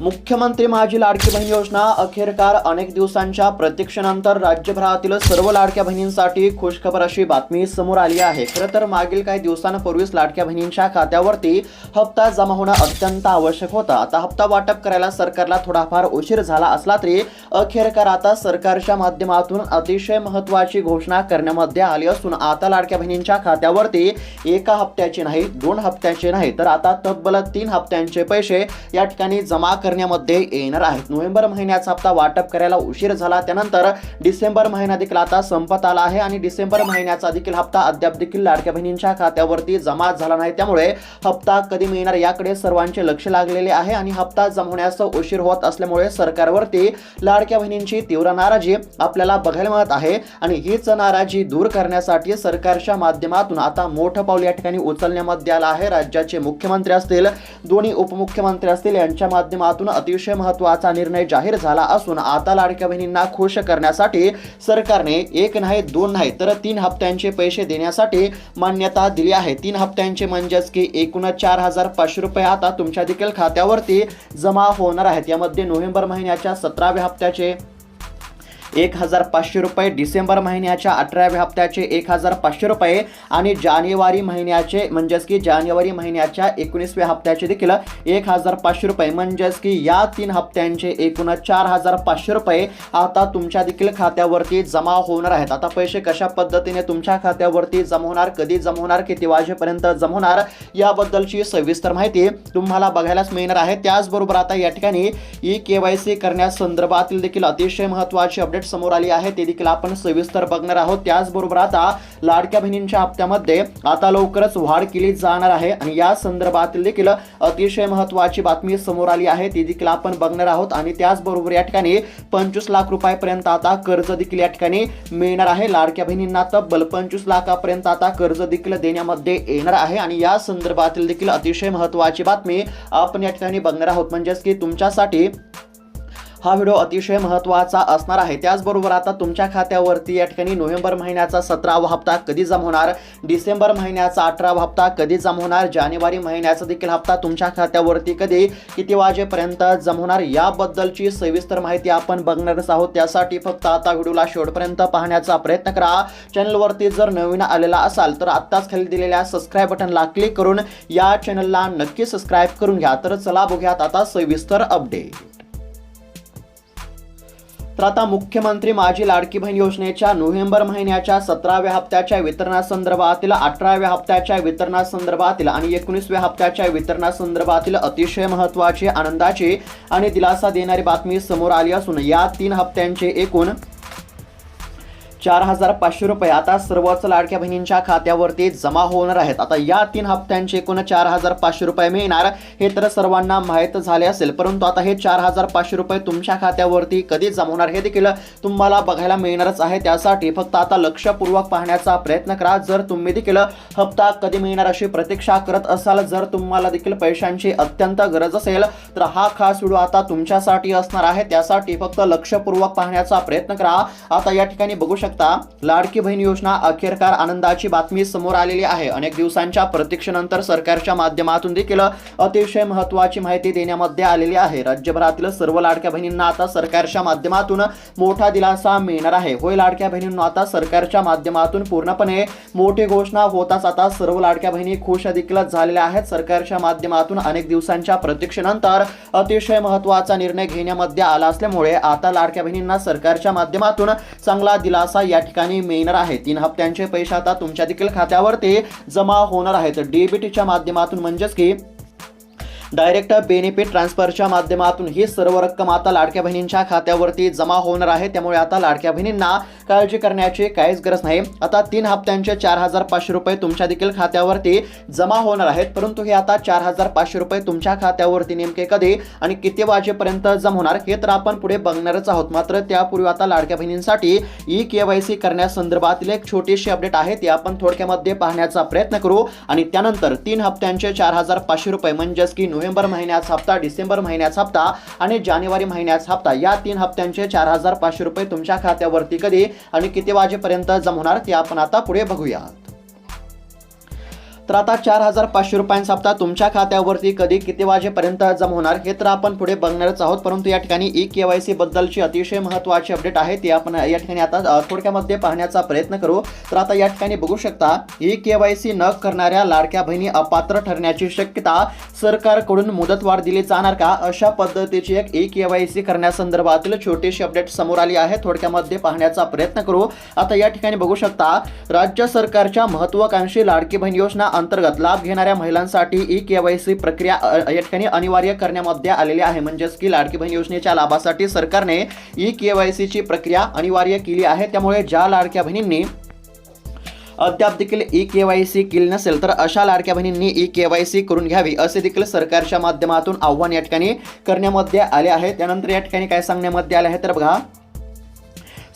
मुख्यमंत्री माझी लाडकी बहीण योजना अखेरकार अनेक दिवसांच्या प्रतीक्षेनंतर राज्यभरातील सर्व लाडक्या बहिणींसाठी खुशखबर अशी बातमी समोर आली आहे. खरं तर मागील काही दिवसांपूर्वीच लाडक्या बहिणींच्या खात्यावरती हप्ता जमा होणं अत्यंत आवश्यक होतं. आता हप्ता वाटप करायला सरकारला थोडाफार उशीर झाला असला तरी अखेरकार आता सरकारच्या माध्यमातून अतिशय महत्त्वाची घोषणा करण्यामध्ये आली असून आता लाडक्या बहिणींच्या खात्यावरती एका हप्त्याचे नाही दोन हप्त्याचे नाही तर आता तब्बल तीन हप्त्यांचे पैसे या ठिकाणी जमा करण्यामध्ये येणार आहेत. नोव्हेंबर महिन्याचा हप्ता वाटप करायला उशीर झाला. त्यानंतर डिसेंबर महिना देखील आता संपत आला आहे आणि डिसेंबर महिन्याचा देखील हप्ता अद्याप देखील लाडक्या बहिणींच्या खात्यावरती जमा झाला नाही. त्यामुळे हप्ता कधी मिळणार याकडे सर्वांचे लक्ष लागलेले आहे आणि हप्ता जमवण्यास उशीर होत असल्यामुळे सरकारवरती लाडक्या बहिणींची तीव्र नाराजी आपल्याला बघायला मिळत आहे आणि हीच नाराजी दूर करण्यासाठी सरकारच्या माध्यमातून आता मोठं पाऊल या ठिकाणी उचलण्यामध्ये आलं आहे. राज्याचे मुख्यमंत्री असतील दोन्ही उपमुख्यमंत्री असतील यांच्या माध्यमातून अतिशय महत्त्वाचा निर्णय जाहीर झाला असून आता लाडक्या बहिणींना खुश करण्यासाठी सरकारने एक नाही दोन नाही तर तीन हप्त्यांचे पैसे देण्यासाठी मान्यता दिली आहे. तीन हप्त्यांचे म्हणजेच की एकूण चार हजार पाचशे रुपये आता तुमच्या देखील खात्यावरती जमा होणार आहेत. यामध्ये नोव्हेंबर महिन्याच्या सतराव्या हप्त्याचे एक हजार पाचशे रुपये डिसेंबर महिन्याच्या अठराव्या हप्त्याचे एक हजार पाचशे रुपये आणि जानेवारी महिन्याचे म्हणजेच की जानेवारी महिन्याच्या एकोणीसव्या हप्त्याचे देखील एक हजार पाचशे रुपये. म्हणजेच की या तीन हप्त्यांचे एकूण चार हजार पाचशे रुपये आता तुमच्या देखील खात्यावरती जमा होणार आहेत. आता पैसे कशा पद्धतीने तुमच्या खात्यावरती जमा होणार कधी जमा होणार किती वाजेपर्यंत जमा होणार याबद्दलची सविस्तर माहिती तुम्हाला बघायलाच मिळणार आहे. त्याचबरोबर आता या ठिकाणी ई के वाय सी करण्यासंदर्भातील देखील अतिशय महत्त्वाचे अपडेट समोर आली आहे. ते देखील आपण सविस्तर बघणार आहोत. त्याचबरोबर आता लाडक्या बहिणींच्या हप्त्यामध्ये आता लवकरच वाढ केली जाणार आहे. आणि या संदर्भातील देखील अतिशय महत्त्वाची बातमी समोर आली आहे. ती देखील आपण बघणार आहोत. आणि त्याचबरोबर या ठिकाणी पंचवीस लाख रुपयापर्यंत आता कर्ज देखील या ठिकाणी मिळणार आहे. लाडक्या बहिणींना तब्बल पंचवीस लाखापर्यंत आता कर्ज देखील देण्यामध्ये येणार आहे. आणि या संदर्भातील देखील अतिशय महत्त्वाची बातमी आपण या ठिकाणी बघणार आहोत. म्हणजेच की तुमच्यासाठी हा व्हिडिओ अतिशय महत्त्वाचा असणार आहे. त्याचबरोबर आता तुमच्या खात्यावरती या ठिकाणी नोव्हेंबर महिन्याचा सतरावा हप्ता कधी जमा होणार? डिसेंबर महिन्याचा अठरावा हप्ता कधी जमा होणार? जानेवारी महिन्याचा देखील हप्ता तुमच्या खात्यावरती कधी किती वाजेपर्यंत जमा होणार? याबद्दलची सविस्तर माहिती आपण बघणारच आहोत. त्यासाठी फक्त आता व्हिडिओला शेवटपर्यंत पाहण्याचा प्रयत्न करा. चॅनलवरती जर नवीन आलेला असाल तर आत्ताच खाली दिलेल्या सबस्क्राईब बटनला क्लिक करून या चॅनलला नक्की सबस्क्राईब करून घ्या. तर चला बघूयात आता सविस्तर अपडेट तर आता मुख्यमंत्री माझी लाडकी बहीण योजनेच्या नोव्हेंबर महिन्याच्या सतराव्या हप्त्याच्या वितरणासंदर्भातील अठराव्या हप्त्याच्या वितरणासंदर्भातील आणि एकोणीसव्या हप्त्याच्या वितरणासंदर्भातील अतिशय महत्त्वाची आनंदाची आणि दिलासा देणारी बातमी समोर आली असून या तीन हप्त्यांचे एकूण चार हजार पाचशे रुपये. आता सर्वच लाडक्या बहिणींच्या खात्यावरती जमा होणार आहेत. आता या तीन हप्त्यांचे एकूण चार हजार पाचशे रुपये मिळणार हे तर सर्वांना माहीत झाले असेल. परंतु आता हे चार हजार पाचशे रुपये तुमच्या खात्यावरती कधी जमा होणार हे देखील तुम्हाला बघायला मिळणारच आहे. त्यासाठी फक्त आता लक्षपूर्वक पाहण्याचा प्रयत्न करा. जर तुम्ही देखील हप्ता कधी मिळणार अशी प्रतीक्षा करत असाल जर तुम्हाला देखील पैशांची अत्यंत गरज असेल तर हा खास व्हिडिओ आता तुमच्यासाठी असणार आहे. त्यासाठी फक्त लक्षपूर्वक पाहण्याचा प्रयत्न करा. आता या ठिकाणी बघू शकता लाडकी बहीण योजना अखेरकार आनंदाची बातमी समोर आलेली आहे. अनेक दिवसांच्या प्रतीक्षेनंतर सरकारच्या माध्यमातून देखील अतिशय महत्वाची माहिती देण्यामध्ये आलेली आहे. राज्यभरातील सर्व लाडक्या बहिणींना आता सरकारच्या माध्यमातून मोठा दिलासा मिळणार आहे. होय लाडक्या बहिणींना आता सरकारच्या माध्यमातून पूर्णपणे मोठी घोषणा होताच आता सर्व लाडक्या बहिणी खुश देखील झालेल्या आहेत. सरकारच्या माध्यमातून अनेक दिवसांच्या प्रतीक्षेनंतर अतिशय महत्त्वाचा निर्णय घेण्यामध्ये आला असल्यामुळे आता लाडक्या बहिणींना सरकारच्या माध्यमातून चांगला दिलासा या ठिकाणी मिळणार आहे. तीन हप्त्यांचे पैसे आता तुमच्या देखील खात्यावर ते जमा होणार आहेत. डीबीटीच्या माध्यमातून म्हणजेच की डायरेक्ट बेनिफिट ट्रान्सफरच्या माध्यमातून ही सर्व रक्कम आता लाडक्या बहिणींच्या खात्यावरती जमा होणार आहे. त्यामुळे आता लाडक्या बहिणींना काळजी करण्याची काहीच गरज नाही. आता तीन हप्त्यांचे चार हजार पाचशे रुपये तुमच्या देखील खात्यावरती जमा होणार आहेत. परंतु हे आता चार हजार पाचशे रुपये तुमच्या खात्यावरती नेमके कधी आणि किती वाजेपर्यंत जमा होणार हे तर आपण पुढे बघणारच आहोत. मात्र त्यापूर्वी आता लाडक्या बहिणींसाठी ई के वाय सी करण्यासंदर्भातील एक छोटीशी अपडेट आहे. ती आपण थोडक्यामध्ये पाहण्याचा प्रयत्न करू आणि त्यानंतर तीन हप्त्यांचे चार हजार पाचशे रुपये म्हणजेच की नोव्हेंबर महिन्याचा हप्ता डिसेंबर महिन्याचा हप्ता आणि जानेवारी महिन्याचा हप्ता या तीन हप्त्यांचे चार हजार पाचशे रुपये तुमच्या खात्यावरती कधी आणि किती वाजेपर्यंत जमवणार होणार ते आपण आता पुढे बघूयात. तर आता चार हजार पाचशे रुपयांचा हप्ता तुमच्या खात्यावरती कधी किती वाजेपर्यंत जमा होणार हे तर आपण पुढे बघणारच आहोत. परंतु या ठिकाणी ई के वाय सी बद्दलची अतिशय महत्त्वाची अपडेट आहे. ती आपण या ठिकाणी आता थोडक्यामध्ये पाहण्याचा प्रयत्न करू. तर आता या ठिकाणी बघू शकता ई के वाय सी न करणाऱ्या लाडक्या बहिणी अपात्र ठरण्याची शक्यता सरकारकडून मुदतवाढ दिली जाणार का? अशा पद्धतीची एक ई के वाय सी करण्यासंदर्भातील छोटीशी अपडेट समोर आली आहे. थोडक्यामध्ये पाहण्याचा प्रयत्न करू. आता या ठिकाणी बघू शकता राज्य सरकारच्या महत्वाकांक्षी लाडकी बहीण योजना अंतर्गत लाभ घेणाऱ्या महिलांसाठी ई केवायसी प्रक्रिया या ठिकाणी अनिवार्य करण्यामध्ये आलेली आहे. म्हणजेच की लाडकी बहीण योजनेच्या लाभासाठी सरकारने ई केवायसीची प्रक्रिया अनिवार्य केली आहे. त्यामुळे ज्या लाडक्या बहिणींनी अद्याप देखील ई के वाय सी केली नसेल तर अशा लाडक्या बहिणींनी ई के वाय सी करून घ्यावी असे देखील सरकारच्या माध्यमातून आव्हान या ठिकाणी करण्यामध्ये आले आहे. त्यानंतर या ठिकाणी काय सांगण्यामध्ये आले आहे तर बघा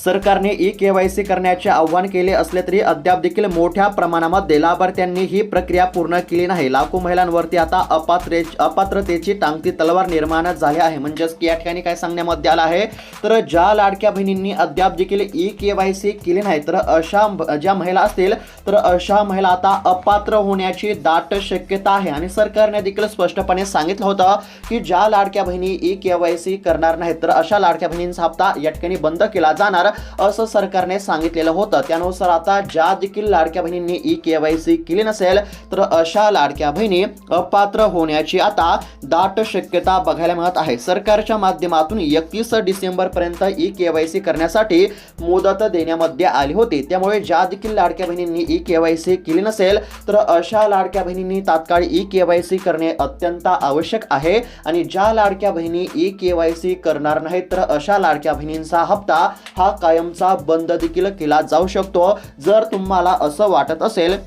सरकारने ई के वाय सी करण्याचे आव्हान केले असले तरी अद्याप देखील मोठ्या प्रमाणामध्ये लाभार्थ्यांनी ही प्रक्रिया पूर्ण केली नाही. लाखो महिलांवरती आता अपात्रे अपात्रतेची टांगती तलवार निर्माण झाली आहे. म्हणजेच की या ठिकाणी काय सांगण्यामध्ये आलं आहे? तर ज्या लाडक्या बहिणींनी अद्याप देखील ई के वाय सी केली नाही तर अशा ज्या महिला असतील तर अशा महिला आता अपात्र होण्याची दाट शक्यता आहे. आणि सरकारने देखील स्पष्टपणे सांगितलं होतं की ज्या लाडक्या बहिणी ई के वाय सी करणार नाहीत तर अशा लाडक्या बहिणींचा हप्ता या ठिकाणी बंद केला जाणार. असं सरकारने सांगितलेलं होतं. त्यानुसार आता ज्या देखील लाडक्या बहिणींनी ई के वाय सी केली नसेल तर अशा लाडक्या बहिणी अपात्र होण्याची आता दाट शक्यता बघायला मिळत आहे. सरकारच्या माध्यमातून एकतीस डिसेंबर पर्यंत ई के वाय सी करण्यासाठी मुदत देण्यामध्ये आली होती. त्यामुळे ज्या देखील लाडक्या बहिणींनी ई के वाय सी केली नसेल तर अशा लाडक्या बहिणींनी तात्काळ ई के वाय सी करणे अत्यंत आवश्यक आहे. आणि ज्या लाडक्या बहिणी ई के वाय सी करणार नाहीत तर अशा लाडक्या बहिणींचा हप्ता हा कायमचा बंद देखील केला जाऊ शकतो. जर तुम्हाला असं वाटत असेल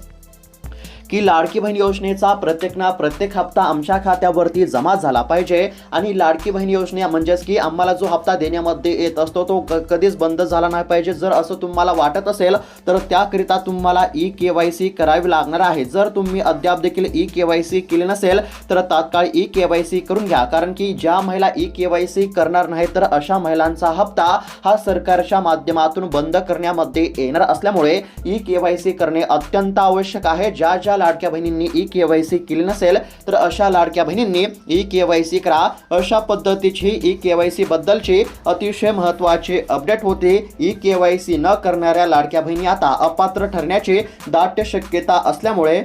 की लाडकी बहीण योजनेचा प्रत्येक ना प्रत्येक हप्ता आमच्या खात्यावरती जमा झाला पाहिजे. आणि लाडकी बहीण योजने म्हणजेच की आम्हाला जो हप्ता देण्यामध्ये येत असतो तो कधीच बंद झाला नाही पाहिजे. जर असं तुम्हाला वाटत असेल तर त्याकरिता तुम्हाला ई के वाय सी करावी लागणार आहे. जर तुम्ही अद्याप देखील ई के वाय सी केली नसेल तर तात्काळ ई के वाय सी करून घ्या. कारण की ज्या महिला ई के वाय सी करणार नाही तर अशा महिलांचा हप्ता हा सरकारच्या माध्यमातून बंद करण्यामध्ये येणार असल्यामुळे ई के वाय सी करणे अत्यंत आवश्यक आहे. ज्या ज्या लाडक्या बहिणींनी ई के वाय सी केली नसेल तर अशा लाडक्या बहिणींनी ई के वाय सी करा. अशा पद्धतीची ई के वाय सी बद्दलची अतिशय महत्त्वाची अपडेट होते. ई के वाय सी न करणाऱ्या लाडक्या बहिणी आता अपात्र ठरण्याची दाट शक्यता असल्यामुळे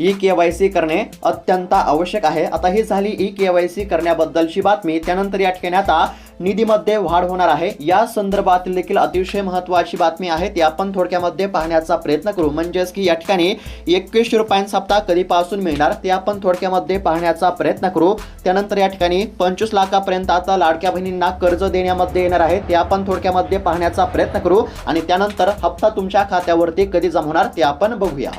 ई के वाय सी करणे अत्यंत आवश्यक आहे. आता ही झाली ई के वाय सी करण्याबद्दलची बातमी. त्यानंतर या ठिकाणी आता निधीमध्ये वाढ होणार आहे. या संदर्भातील देखील अतिशय महत्त्वाची बातमी आहे. ती आपण थोडक्यामध्ये पाहण्याचा प्रयत्न करू. म्हणजेच की या ठिकाणी एकवीसशे रुपयांचा हप्ता कधीपासून मिळणार ते आपण थोडक्यामध्ये पाहण्याचा प्रयत्न करू. त्यानंतर या ठिकाणी पंचवीस लाखापर्यंत आता लाडक्या बहिणींना कर्ज देण्यामध्ये येणार आहे. ते आपण थोडक्यामध्ये पाहण्याचा प्रयत्न करू. आणि त्यानंतर हप्ता तुमच्या खात्यावरती कधी जमा होणार ते आपण बघूया.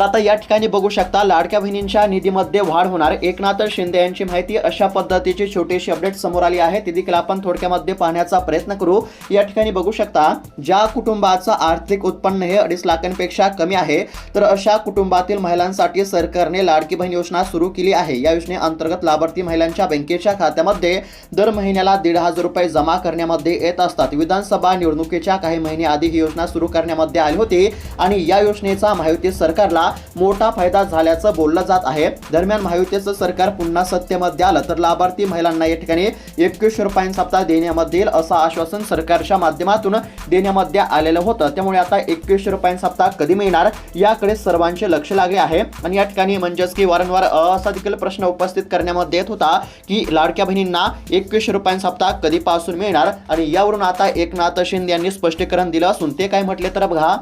तर आता या ठिकाणी बघू शकता लाडक्या बहिणींच्या निधीमध्ये वाढ होणार. एकनाथ शिंदे यांची माहिती अशा पद्धतीची छोटीशी अपडेट समोर आली आहे. ती देखील आपण थोडक्यामध्ये पाहण्याचा प्रयत्न करू. या ठिकाणी बघू शकता ज्या कुटुंबाचं आर्थिक उत्पन्न हे अडीच लाखांपेक्षा कमी आहे तर अशा कुटुंबातील महिलांसाठी सरकारने लाडकी बहीण योजना सुरू केली आहे. या योजनेअंतर्गत लाभार्थी महिलांच्या बँकेच्या खात्यामध्ये दर महिन्याला दीड हजार रुपये जमा करण्यामध्ये येत असतात. विधानसभा निवडणुकीच्या काही महिने आधी ही योजना सुरू करण्यामध्ये आली होती आणि या योजनेचा माहिती सरकारला मोठा फायदा झाल्याचं बोललं जात आहे. दरम्यान महायुतीचं सरकार पुन्हा सत्तेमध्ये आलं तर लाभार्थी महिलांना या ठिकाणी एकवीसशे रुपयांचा हप्ता देण्यामध्ये येईल असं आश्वासन सरकारच्या माध्यमातून देण्यामध्ये आलेलं होतं. त्यामुळे आता एकवीसशे रुपयांचा हप्ता कधी मिळणार याकडे सर्वांचे लक्ष लागले आहे. आणि या ठिकाणी म्हणजेच की वारंवार असा देखील प्रश्न उपस्थित करण्यामध्ये येत होता की लाडक्या बहिणींना एकवीसशे रुपयांचा हप्ता कधीपासून मिळणार? आणि यावरून आता एकनाथ शिंदे यांनी स्पष्टीकरण दिलं असून ते काय म्हटले तर बघा.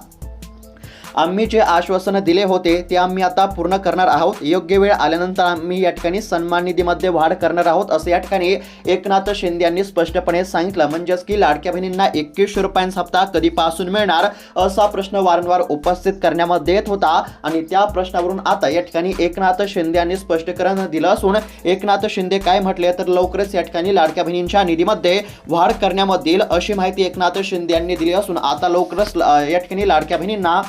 आम्ही जे आश्वासन दिले होते ते आम्ही आता पूर्ण करणार आहोत. योग्य वेळ आल्यानंतर आम्ही या ठिकाणी सन्मान निधीमध्ये वाढ करणार आहोत असं या ठिकाणी एकनाथ शिंदे यांनी स्पष्टपणे सांगितलं. म्हणजेच की लाडक्या बहिणींना एकवीसशे रुपयांचा हप्ता कधीपासून मिळणार असा प्रश्न वारंवार उपस्थित करण्यामध्ये येत होता. आणि त्या प्रश्नावरून आता या ठिकाणी एकनाथ शिंदे यांनी स्पष्टीकरण दिलं असून एकनाथ शिंदे काय म्हटले तर लवकरच या ठिकाणी लाडक्या बहिणींच्या निधीमध्ये वाढ करण्यामध्ये येईल अशी माहिती एकनाथ शिंदे यांनी दिली असून आता लवकरच या ठिकाणी लाडक्या बहिणींना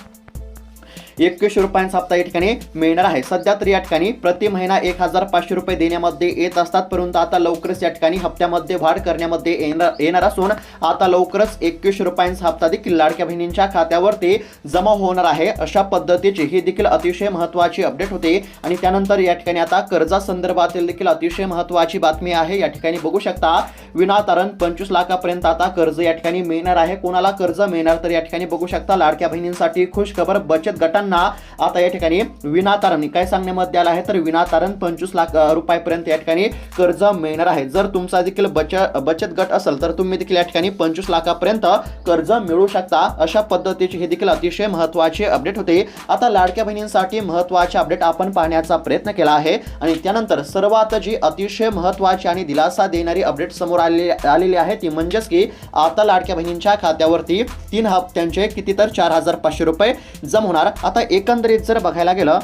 एकवीसशे रुपयांचा हप्ता या ठिकाणी मिळणार आहे. सध्या तर या ठिकाणी प्रति महिना एक हजार पाचशे रुपये देण्यामध्ये येत असतात. परंतु आता लवकरच या ठिकाणी हप्त्यामध्ये वाढ करण्यामध्ये येणार येणार असून आता लवकरच एकवीसशे रुपयांचा हप्ता देखील लाडक्या बहिणींच्या खात्यावरती जमा होणार आहे. अशा पद्धतीची ही देखील अतिशय महत्वाची अपडेट होते. आणि त्यानंतर या ठिकाणी आता कर्जा संदर्भातील देखील अतिशय महत्वाची बातमी आहे. या ठिकाणी बघू शकता विनातारण पंचवीस लाखापर्यंत आता कर्ज या ठिकाणी मिळणार आहे. कोणाला कर्ज मिळणार तर या ठिकाणी बघू शकता. लाडक्या बहिणींसाठी खुश खबर बचत गटांना आता या ठिकाणी विनातारण काय सांगण्यामध्ये आलं आहे तर विनातारण पंचवीस लाख रुपयापर्यंत या ठिकाणी कर्ज मिळणार आहे. जर तुमचा देखील बचत बचत गट असेल तर तुम्ही देखील या ठिकाणी पंचवीस लाखापर्यंत कर्ज मिळू शकता. अशा पद्धतीचे हे देखील अतिशय महत्त्वाचे अपडेट होते. आता लाडक्या बहिणींसाठी महत्त्वाचे अपडेट आपण पाहण्याचा प्रयत्न केला आहे. आणि त्यानंतर सर्वात जी अतिशय महत्वाची आणि दिलासा देणारी अपडेट समोर आलेली आलेली आहे ती म्हणजेच की आता लाडक्या बहिणींच्या खात्यावरती तीन हप्त्यांचे किती तर चार हजार पाचशे रुपये जम होणार. आता एकंदरीत जर बघायला गेलं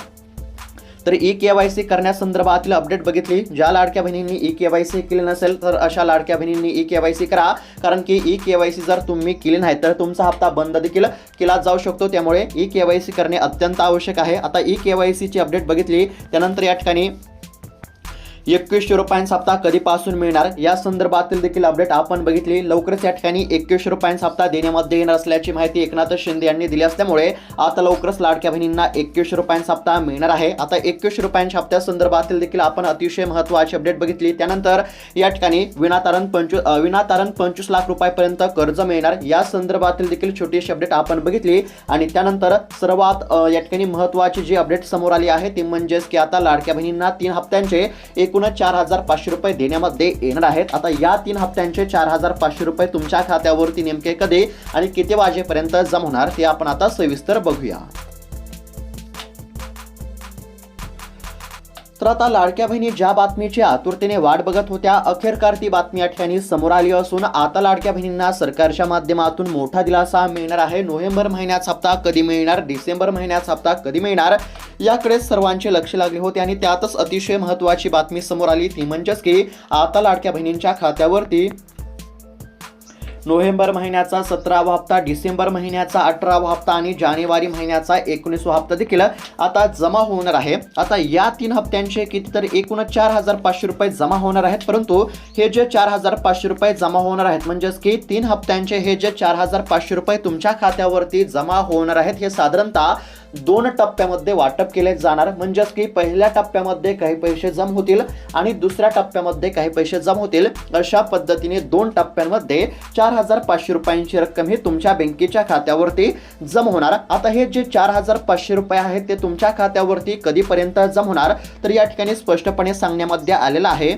तर ई के वाय सी करण्यासंदर्भातील अपडेट बघितली. ज्या लाडक्या बहिणींनी ई के वाय सी केली नसेल तर अशा लाडक्या बहिणींनी ई के वाय सी करा. कारण की ई के वाय सी जर तुम्ही केली नाही तर तुमचा हप्ता बंद देखील केला जाऊ शकतो. त्यामुळे ई के वाय सी करणे अत्यंत आवश्यक आहे. आता ई के वाय सीची अपडेट बघितली. त्यानंतर या ठिकाणी एकवीसशे रुपयांचा हप्ता कधीपासून मिळणार? या संदर्भातील देखील अपडेट आपण बघितली. लवकरच या ठिकाणी एकवीसशे रुपयांचा हप्ता देण्यामध्ये येणार असल्याची माहिती एकनाथ शिंदे यांनी दिली असल्यामुळे आता लवकरच लाडक्या बहिणींना एकवीसशे रुपयांचा हप्ता मिळणार आहे. आता एकवीसशे रुपयांच्या हप्त्या संदर्भातील देखील आपण अतिशय महत्वाची अपडेट बघितली. त्यानंतर या ठिकाणी विनातारण पंचवीस विनातारण पंचवीस लाख रुपयापर्यंत कर्ज मिळणार. या संदर्भातील देखील छोटीशी अपडेट आपण बघितली. आणि त्यानंतर सर्वात या ठिकाणी महत्वाची जी अपडेट समोर आली आहे ती म्हणजेच की आता लाडक्या बहिणींना तीन हप्त्यांचे एक एकूणच चार हजार पाचशे रुपये देण्यामध्ये येणार आहेत. आता या तीन हप्त्यांचे चार हजार पाचशे रुपये तुमच्या खात्यावरती नेमके कधी आणि किती वाजेपर्यंत जमा होणार ते आपण आता सविस्तर बघूया. तर आता लाडक्या बहिणी ज्या बातमीची आतुरतेने वाट बघत होत्या अखेरकार ती बातमी या ठिकाणी समोर आली असून आता लाडक्या बहिणींना सरकारच्या माध्यमातून मोठा दिलासा मिळणार आहे. नोव्हेंबर महिन्याचा हप्ता कधी मिळणार? डिसेंबर महिन्याचा हप्ता कधी मिळणार? याकडे सर्वांचे लक्ष लागले होते आणि त्यातच अतिशय महत्वाची बातमी समोर आली. ती म्हणजेच की आता लाडक्या बहिणींच्या खात्यावरती नोव्हेंबर महिन्याचा सतरावा हप्ता डिसेंबर महिन्याचा अठरावा हप्ता आणि जानेवारी महिन्याचा एकोणीसवा हप्ता देखील आता जमा होणार आहे. आता या तीन हप्त्यांचे किती तर एकूणच चार हजार पाचशे रुपये जमा होणार आहेत परंतु हे जे चार हजार पाचशे रुपये जमा होणार आहेत म्हणजेच की तीन हप्त्यांचे हे जे चार हजार पाचशे रुपये तुमच्या खात्यावरती जमा होणार आहेत हे साधारणतः दोन टप्प्यामध्ये वाटप केले जाणार म्हणजेच की पहिल्या टप्प्यामध्ये काही पैसे जम होतील आणि दुसऱ्या टप्प्यामध्ये काही पैसे जम होतील. अशा पद्धतीने दोन टप्प्यांमध्ये चार हजार पाचशे रुपयांची रक्कम ही तुमच्या बँकेच्या खात्यावरती जम होणार. आता हे जे चार हजार पाचशे रुपये आहेत ते तुमच्या खात्यावरती कधीपर्यंत जम होणार? तर या ठिकाणी स्पष्टपणे सांगण्यामध्ये आलेलं आहे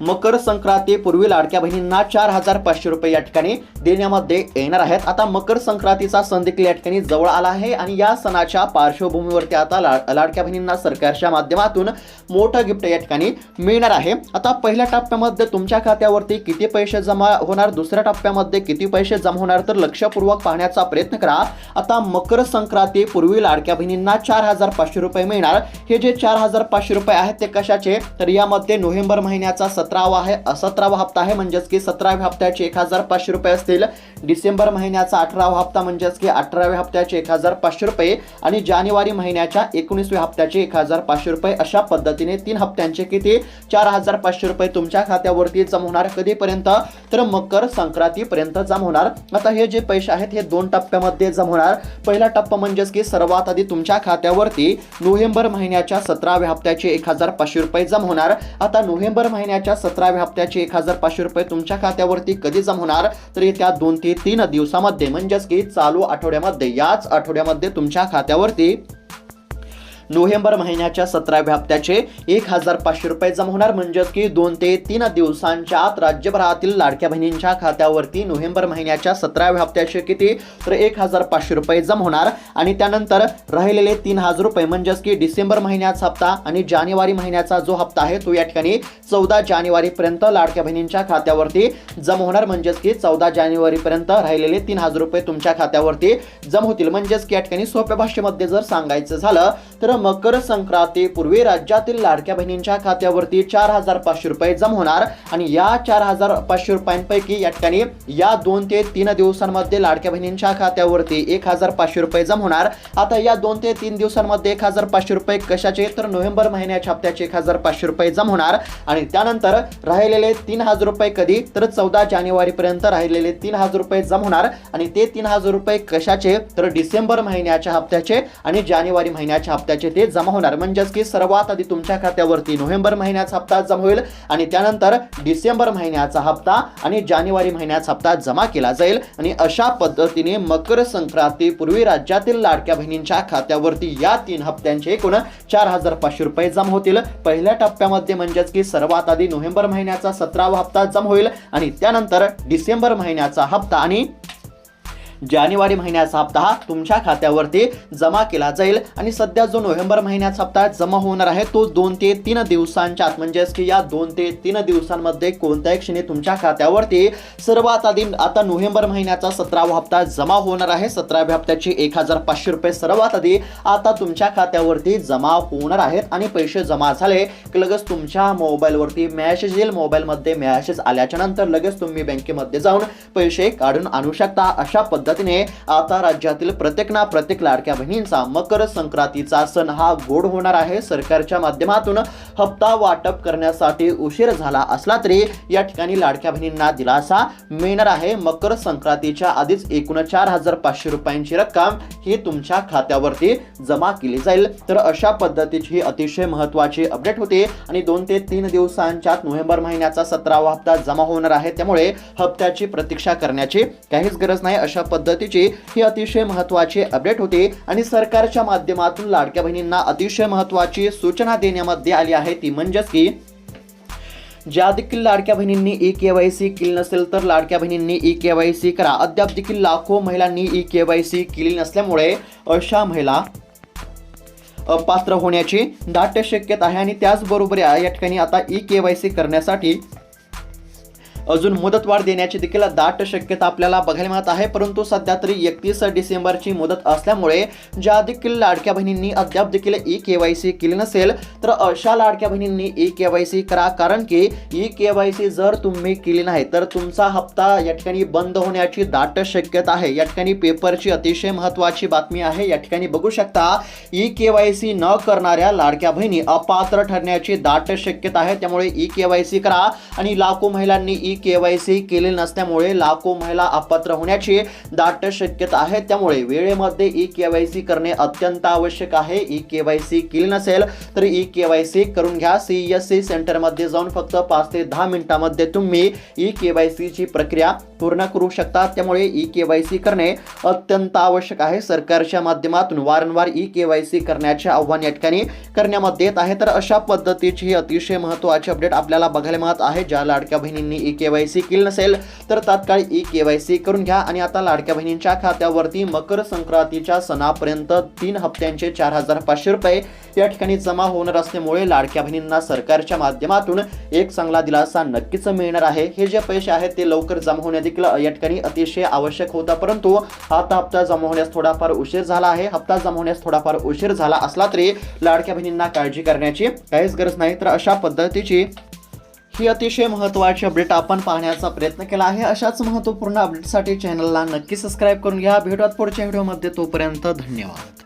मकर संक्रांतीपूर्वी लाडक्या बहिणींना चार हजार पाचशे रुपये या ठिकाणी देण्यामध्ये येणार आहेत. आता मकर संक्रांतीचा सण देखील या ठिकाणी जवळ आला आहे आणि या सणाच्या पार्श्वभूमीवरती आता लाड लाडक्या बहिणींना सरकारच्या माध्यमातून मोठं गिफ्ट या ठिकाणी मिळणार आहे. आता पहिल्या टप्प्यामध्ये तुमच्या खात्यावरती किती पैसे जमा होणार? दुसऱ्या टप्प्यामध्ये किती पैसे जमा होणार? तर लक्षपूर्वक पाहण्याचा प्रयत्न करा. आता मकर संक्रांतीपूर्वी लाडक्या बहिणींना चार हजार पाचशे रुपये मिळणार. हे जे चार हजार पाचशे रुपये आहेत ते कशाचे? तर यामध्ये नोव्हेंबर महिन्याचा सतरावा आहे. सतरावा हप्ता आहे म्हणजेच की सतराव्या हप्त्याचे एक हजार पाचशे रुपये असतील. डिसेंबर महिन्याचा अठरावा हप्ता म्हणजेच की अठराव्या हप्त्याचे एक हजार पाचशे रुपये आणि जानेवारी महिन्याच्या एकोणीसव्या हप्त्याचे एक हजार पाचशे रुपये अशा पद्धतीने तीन हप्त्यांचे किती? चार हजार पाचशे रुपये तुमच्या खात्यावरती जमा होणार कधीपर्यंत? तर मकर संक्रांतीपर्यंत जमा होणार. आता हे जे पैसे आहेत हे दोन टप्प्यामध्ये जमा होणार. पहिला टप्पा म्हणजेच की सर्वात आधी तुमच्या खात्यावरती नोव्हेंबर महिन्याच्या सतराव्या हप्त्याचे एक हजार पाचशे रुपये जमा होणार. आता नोव्हेंबर महिन्याच्या सतराव्या हप्त्याचे एक हजार पाचशे रुपये तुमच्या खात्यावरती कधी जमा होणार तर येत्या दोन ते तीन दिवसामध्ये म्हणजेच की चालू आठवड्यामध्ये याच आठवड्यामध्ये तुमच्या खात्यावरती नोव्हेंबर महिन्याच्या सतराव्या हप्त्याचे एक हजार पाचशे रुपये जमा होणार. म्हणजेच की दोन ते तीन दिवसांच्या आत राज्यभरातील लाडक्या बहिणींच्या खात्यावरती नोव्हेंबर महिन्याच्या सतराव्या हप्त्याचे किती? तर एक हजार पाचशे रुपये जमा होणार. आणि त्यानंतर राहिलेले तीन हजार रुपये म्हणजेच की डिसेंबर महिन्याचा हप्ता आणि जानेवारी महिन्याचा जो हप्ता आहे तो या ठिकाणी चौदा जानेवारीपर्यंत लाडक्या बहिणींच्या खात्यावरती जमा होणार. म्हणजेच की चौदा जानेवारीपर्यंत राहिलेले तीन हजार रुपये तुमच्या खात्यावरती जमा होतील. म्हणजेच की या ठिकाणी सोप्या भाषेमध्ये जर सांगायचं झालं तर मकर संक्रांती पूर्वी राज्यातील लाडक्या बहिणींच्या खात्यावरती चार हजार पाचशे रुपये जमा होणार आणि या चार हजार पाचशे रुपयांपैकी या ठिकाणी या दोन ते तीन दिवसांमध्ये लाडक्या बहिणींच्या खात्यावरती एक हजार पाचशे रुपये जमा होणार. आता या दोन ते तीन दिवसांमध्ये एक हजार पाचशे रुपये कशाचे? तर नोव्हेंबर महिन्याच्या हप्त्याचे एक हजार पाचशे रुपये जमा होणार आणि त्यानंतर राहिलेले तीन हजार रुपये कधी? तर चौदा जानेवारीपर्यंत राहिलेले तीन हजार रुपये जमा होणार आणि ते तीन हजार रुपये कशाचे? तर डिसेंबर महिन्याच्या हप्त्याचे आणि जानेवारी महिन्याच्या हप्त्याचे. म्हणजे ते जमा होणार. म्हणजेच की सर्वात आधी तुमच्या खात्यावरती नोव्हेंबर महिन्याचा हप्ता जमा होईल आणि त्यानंतर डिसेंबर महिन्याचा हप्ता आणि जानेवारी महिन्याचा हप्ता जमा केला जाईल. आणि अशा पद्धतीने मकर संक्रांती पूर्वी राज्यातील लाडक्या बहिणींच्या खात्यावरती या तीन हप्त्यांचे एकूण चार हजार पाचशे रुपये जमा होतील. पहिल्या टप्प्यामध्ये म्हणजेच की सर्वात आधी नोव्हेंबर महिन्याचा सतरावा हप्ता जमा होईल आणि त्यानंतर डिसेंबर महिन्याचा हप्ता आणि जानेवारी महिन्याचा हप्ता हा तुमच्या खात्यावरती जमा केला जाईल. आणि सध्या जो नोव्हेंबर महिन्याचा हप्ता जमा होणार आहे तो दोन ते तीन दिवसांच्या आत. म्हणजेच की या दोन ते तीन दिवसांमध्ये कोणत्याही क्षणी तुमच्या खात्यावरती सर्वात आधी आता नोव्हेंबर महिन्याचा सतरावा हप्ता जमा होणार आहे. सतराव्या हप्त्याची एक हजार पाचशे रुपये सर्वात आधी आता तुमच्या खात्यावरती जमा होणार आहेत. आणि पैसे जमा झाले की लगेच तुमच्या मोबाईलवरती मॅसेज येईल. मोबाईलमध्ये मॅसेज आल्याच्यानंतर लगेच तुम्ही बँकेमध्ये जाऊन पैसे काढून आणू शकता. अशा पद्धतीने आता राज्यातील प्रत्येक ना प्रत्येक लाडक्या बहिणींचा मकर संक्रांतीचा सण हा गोड होणार आहे. सरकारच्या माध्यमातून हप्ता वाटप करण्यासाठी उशीर झाला असला तरी या ठिकाणी लाडक्या बहिणींना दिलासा मिळणार आहे. मकर संक्रांतीच्या आधीच एकूण चार हजार पाचशे रुपयांची रक्कम ही तुमच्या खात्यावरती जमा केली जाईल. तर अशा पद्धतीची ही अतिशय महत्वाची अपडेट होती आणि दोन ते तीन दिवसांच्या नोव्हेंबर महिन्याचा सतरावा हप्ता जमा होणार आहे. त्यामुळे हप्त्याची प्रतीक्षा करण्याची काहीच गरज नाही. अशा पद्धतीची ही अतिशय महत्वाची अपडेट होती आणि सरकारच्या माध्यमातून लाडक्या बहिणींना अतिशय महत्वाची सूचना देण्यामध्ये आली आहे. ती म्हणजेच की ज्या देखील लाडक्या बहिणींनी ई के वाय सी केली नसेल तर लाडक्या बहिणींनी ई के वाय सी करा. अद्याप देखील लाखो महिलांनी ई के वाय सी केली नसल्यामुळे अशा महिला पात्र होण्याची दाट शक्यता आहे आणि त्याचबरोबर या या ठिकाणी आता ई के वाय सी करण्यासाठी अजून मुदतवाढ देण्याची देखील दाट शक्यता आपल्याला बघायला मिळत आहे. परंतु सध्या तरी एकतीस डिसेंबरची मुदत असल्यामुळे ज्या देखील लाडक्या बहिणींनी अद्याप देखील ई के वाय सी केली नसेल तर अशा लाडक्या बहिणींनी ई के वाय सी करा. कारण की ई के वाय सी जर तुम्ही केली नाही तर तुमचा हप्ता या ठिकाणी बंद होण्याची दाट शक्यता आहे. या ठिकाणी पेपरची अतिशय महत्त्वाची बातमी आहे. या ठिकाणी बघू शकता ई के वाय सी न करणाऱ्या लाडक्या बहिणी अपात्र ठरण्याची दाट शक्यता आहे. त्यामुळे ई के वाय सी करा आणि लाखो महिलांनी ई के केवायसी केले नसल्यामुळे लाखो महिला अपात्र होण्याची दाट शक्यता आहे. त्यामुळे वेळेमध्ये ई केवायसी करणे अत्यंत आवश्यक आहे. ई केवायसी केली नसेल तर ई केवायसी करून घ्या. सी एस सी सेंटरमध्ये जाऊन फक्त पाच ते दहा मिनिटांमध्ये तुम्ही ई केवायसीची प्रक्रिया पूर्ण करू शकता. त्यामुळे ई केवायसी करणे अत्यंत आवश्यक आहे. सरकारच्या माध्यमातून वारंवार ई केवायसी करण्याचे आव्हान या ठिकाणी करण्यामध्ये येत आहे. तर अशा पद्धतीची अतिशय महत्त्वाची अपडेट आपल्याला बघायला मिळत आहे. ज्या लाडक्या बहिणींनी ई के वाय सी केली नसेल तर तात्काळ ई के वाय सी करून घ्या. आणि आता लाडक्या बहिणींच्या खात्यावरती मकर संक्रांतीच्या सणापर्यंत तीन हप्त्यांचे चार हजार पाचशे रुपये या ठिकाणी जमा होणार असल्यामुळे लाडक्या बहिणींना सरकारच्या माध्यमातून एक चांगला दिलासा नक्कीच मिळणार आहे. हे जे पैसे आहेत ते लवकर जमा होणे देखील या ठिकाणी अतिशय आवश्यक होता. परंतु आता हप्ता जमा होण्यास थोडाफार उशीर झाला आहे. हप्ता जमा होण्यास थोडाफार उशीर झाला असला तरी लाडक्या बहिणींना काळजी करण्याची काहीच गरज नाही. तर अशा पद्धतीची ही अतिशय महत्त्वाची अपडेट आपण पाहण्याचा प्रयत्न केला आहे. अशाच महत्त्वपूर्ण अपडेटसाठी चॅनलला नक्की सबस्क्राईब करून घ्या. भेटूयात पुढच्या व्हिडिओमध्ये. तोपर्यंत धन्यवाद.